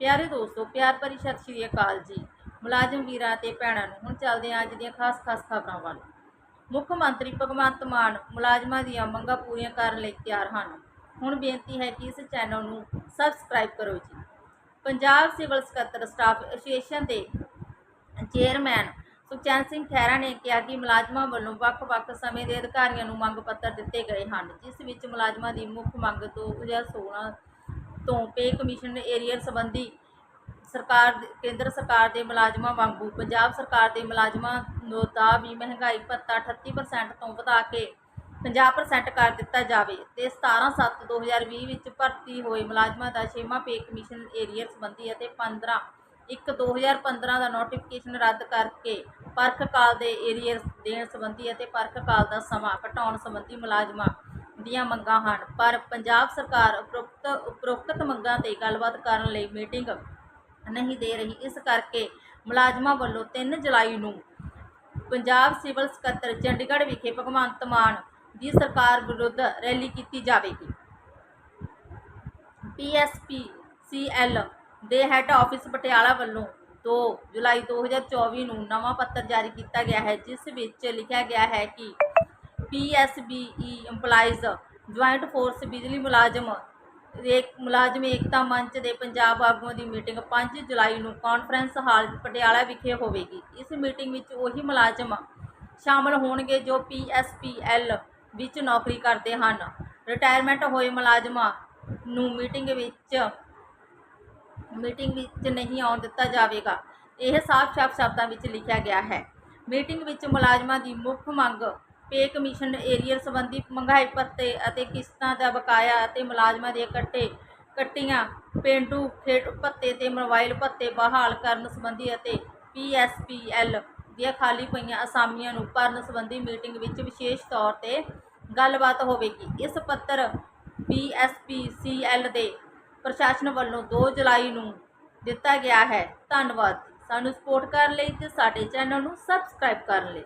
ਪਿਆਰੇ ਦੋਸਤੋ, ਪਿਆਰ ਭਰੀ ਸਤਿ ਸ਼੍ਰੀ ਅਕਾਲ ਜੀ। ਮੁਲਾਜ਼ਮ ਵੀਰਾਂ ਤੇ ਭੈਣਾਂ ਨੂੰ ਹੁਣ ਚੱਲਦੇ ਹਾਂ ਅੱਜ ਦੀਆਂ ਖਾਸ-ਖਾਸ ਖਬਰਾਂ ਵੱਲ। ਮੁੱਖ ਮੰਤਰੀ ਭਗਵੰਤ ਮਾਨ ਮੁਲਾਜ਼ਮਾਂ ਦੀਆਂ ਮੰਗਾਂ ਪੂਰੀਆਂ ਕਰਨ ਲਈ ਤਿਆਰ ਹਨ। ਹੁਣ ਬੇਨਤੀ ਹੈ ਕਿ ਇਸ ਚੈਨਲ ਨੂੰ ਸਬਸਕ੍ਰਾਈਬ ਕਰੋ ਜੀ। ਪੰਜਾਬ ਸਿਵਲ ਸਕੱਤਰ ਸਟਾਫ ਐਸੋਸੀਏਸ਼ਨ ਦੇ ਚੇਅਰਮੈਨ ਸੁਖਚੈਨ ਸਿੰਘ ਖਹਿਰਾ ਨੇ ਕਿਹਾ ਕਿ ਮੁਲਾਜ਼ਮਾਂ ਵੱਲੋਂ ਵੱਖ-ਵੱਖ ਸਮੇਂ ਦੇ ਅਧਿਕਾਰੀਆਂ ਨੂੰ ਮੰਗ ਪੱਤਰ ਦਿੱਤੇ ਗਏ ਹਨ, ਜਿਸ ਵਿੱਚ ਮੁਲਾਜ਼ਮਾਂ ਦੀ ਮੁੱਖ ਮੰਗ 2016 ਤੋਂ ਪੇ ਕਮਿਸ਼ਨ ਏਰੀਅਰ ਸੰਬੰਧੀ ਸਰਕਾਰ ਕੇਂਦਰ ਸਰਕਾਰ ਦੇ ਮੁਲਾਜ਼ਮਾਂ ਵਾਂਗੂ, ਪੰਜਾਬ ਸਰਕਾਰ ਦੇ ਮੁਲਾਜ਼ਮਾਂ ਨੂੰ ਦਾ ਵੀ ਮਹਿੰਗਾਈ ਭੱਤਾ 38% ਤੋਂ ਵਧਾ ਕੇ 50% ਕਰ ਦਿੱਤਾ ਜਾਵੇ ਤੇ 17/7/2020 ਵਿੱਚ ਭਰਤੀ ਹੋਏ ਮੁਲਾਜ਼ਮਾਂ ਦਾ ਛੇਵਾਂ ਪੇ ਕਮਿਸ਼ਨ ਏਰੀਅਰ ਸੰਬੰਧੀ ਅਤੇ 15 ਇੱਕ 2015 ਦਾ ਨੋਟੀਫਿਕੇਸ਼ਨ ਰੱਦ ਕਰਕੇ ਪਰਖ ਕਾਲ ਦੇ ਏਰੀਅਰ ਦੇਣ ਸੰਬੰਧੀ ਅਤੇ ਪਰਖ ਕਾਲ ਦਾ ਸਮਾਂ ਘਟਾਉਣ ਸੰਬੰਧੀ ਮੁਲਾਜ਼ਮਾਂ ਦੀਆਂ ਮੰਗਾਂ ਹਨ, ਪਰ ਪੰਜਾਬ ਸਰਕਾਰ ਉਪਰੋਕਤ ਉਪਰੋਕਤ ਮੰਗਾਂ ਤੇ ਗੱਲਬਾਤ ਕਰਨ ਲਈ ਮੀਟਿੰਗ ਨਹੀਂ ਦੇ ਰਹੀ। ਇਸ ਕਰਕੇ ਮੁਲਾਜ਼ਮਾਂ ਵੱਲੋਂ 3 ਜੁਲਾਈ ਨੂੰ ਪੰਜਾਬ ਸਿਵਲ ਸਕੱਤਰ ਚੰਡੀਗੜ੍ਹ ਵਿਖੇ ਭਗਵੰਤ ਮਾਨ ਦੀ ਸਰਕਾਰ ਵਿਰੁੱਧ ਰੈਲੀ ਕੀਤੀ ਜਾਵੇਗੀ। ਪੀਐਸਪੀ ਸੀਐਲ ਦੇ ਹੈੱਡ ਆਫਿਸ ਪਟਿਆਲਾ ਵੱਲੋਂ 2 ਜੁਲਾਈ 2024 ਨੂੰ ਨਵਾਂ ਪੱਤਰ ਜਾਰੀ ਕੀਤਾ ਗਿਆ ਹੈ, ਜਿਸ ਵਿੱਚ ਲਿਖਿਆ ਗਿਆ ਹੈ ਕਿ ਪੀਐਸਬੀਈ ਇੰਪਲਾਈਜ਼ ਜੁਆਇੰਟ ਫੋਰਸ ਬਿਜਲੀ ਮੁਲਾਜ਼ਮ, ਏਕ, ਮੁਲਾਜ਼ਮ ਏਕਤਾ ਮੰਚ ਦੇ ਪੰਜਾਬ ਆਗੂਆਂ ਦੀ ਮੀਟਿੰਗ 5 ਜੁਲਾਈ ਨੂੰ ਕਾਨਫਰੰਸ ਹਾਲ ਪਟਿਆਲਾ ਵਿਖੇ ਹੋਵੇਗੀ। ਇਸ ਮੀਟਿੰਗ ਵਿੱਚ ਉਹੀ ਮੁਲਾਜ਼ਮ ਸ਼ਾਮਲ ਹੋਣਗੇ ਜੋ ਪੀਐਸਪੀਐਲ ਵਿੱਚ ਨੌਕਰੀ ਕਰਦੇ ਹਨ। ਰਿਟਾਇਰਮੈਂਟ ਹੋਏ ਮੁਲਾਜ਼ਮਾਂ ਨੂੰ ਮੀਟਿੰਗ ਵਿੱਚ ਮੀਟਿੰਗ ਵਿੱਚ ਨਹੀਂ ਆਉਣ ਦਿੱਤਾ ਜਾਵੇਗਾ। ਇਹ ਸਾਫ਼-ਸਾਫ਼ ਸ਼ਬਦਾਂ ਵਿੱਚ ਲਿਖਿਆ ਗਿਆ ਹੈ। ਮੀਟਿੰਗ ਵਿੱਚ ਮੁਲਾਜ਼ਮਾਂ ਦੀ ਮੁੱਖ ਮੰਗ ਪੇ ਕਮਿਸ਼ਨ ਏਰੀਅਰ ਸੰਬੰਧੀ ਮਹਿੰਗਾਈ ਭੱਤੇ ਅਤੇ ਕਿਸ਼ਤਾਂ ਦਾ ਬਕਾਇਆ ਅਤੇ ਮੁਲਾਜ਼ਮਾਂ ਦੇ ਕੱਟੇ ਕੱਟੀਆਂ ਪੇਂਡੂ ਖੇਡ ਭੱਤੇ ਤੇ ਮੋਬਾਈਲ ਭੱਤੇ ਬਹਾਲ ਕਰਨ ਸੰਬੰਧੀ ਅਤੇ ਪੀਐਸਪੀਐਲ ਦੀਆਂ ਖਾਲੀ ਪਈਆਂ ਅਸਾਮੀਆਂ ਨੂੰ ਭਰਨ ਸੰਬੰਧੀ ਮੀਟਿੰਗ ਵਿੱਚ ਵਿਸ਼ੇਸ਼ ਤੌਰ ਤੇ ਗੱਲਬਾਤ ਹੋਵੇਗੀ। ਇਸ ਪੱਤਰ ਪੀਐਸਪੀਸੀਐਲ ਦੇ ਪ੍ਰਸ਼ਾਸਨ ਵੱਲੋਂ 2 ਜੁਲਾਈ ਨੂੰ ਦਿੱਤਾ ਗਿਆ ਹੈ। ਧੰਨਵਾਦ। ਸਾਨੂੰ ਸਪੋਰਟ ਕਰਨ ਲਈ ਤੇ ਸਾਡੇ ਚੈਨਲ ਨੂੰ ਸਬਸਕ੍ਰਾਈਬ ਕਰਨ ਲਈ।